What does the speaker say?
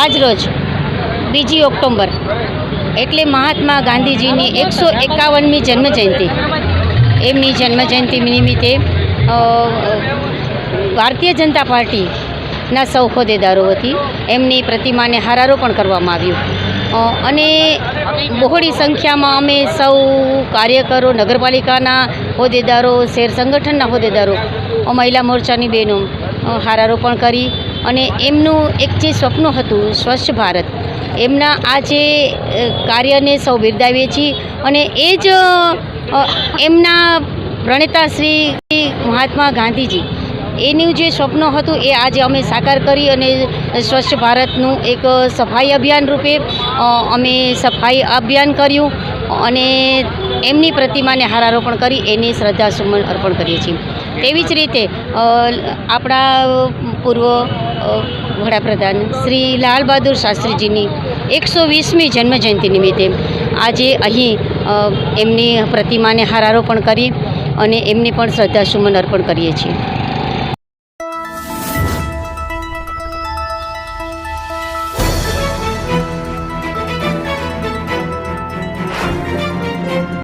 આજ રોજ બીજી ઓક્ટોબર એટલે મહાત્મા ગાંધીજીની એકસો એકાવનમી જન્મજયંતિ. એમની જન્મજયંતિ નિમિત્તે ભારતીય જનતા પાર્ટીના સૌ હોદ્દેદારો હતી એમની પ્રતિમાને હારારોપણ કરવામાં આવ્યું. અને બહોળી સંખ્યામાં અમે સૌ કાર્યકરો, નગરપાલિકાના હોદ્દેદારો શેર સંગઠનના હોદ્દેદારો મહિલા મોરચાની બહેનો હારારોપણ કરી અને એમનું એક જે સ્વપ્ન હતું સ્વચ્છ ભારત, એમના આ જે કાર્યને સૌ બિરદાવીએ છીએ અને એ જ એમના પ્રણેતા શ્રી મહાત્મા ગાંધીજી, એનું જે સ્વપ્ન હતું એ આજે અમે સાકાર કરી અને સ્વચ્છ ભારતનું એક સફાઈ અભિયાન રૂપે અમે સફાઈ અભિયાન કર્યું અને એમની પ્રતિમાને હારારોપણ કરી, એની શ્રદ્ધાસુમન અર્પણ કરીએ છીએ. તેવી જ રીતે આપણા પૂર્વ વડાપ્રધાન શ્રી લાલ બહાદુર શાસ્ત્રીજીની એકસો વીસમી જન્મજયંતિ નિમિત્તે આજે અહીં એમની પ્રતિમાને હારારોપણ કરી અને એમને પણ શ્રદ્ધાસુમન અર્પણ કરીએ છીએ.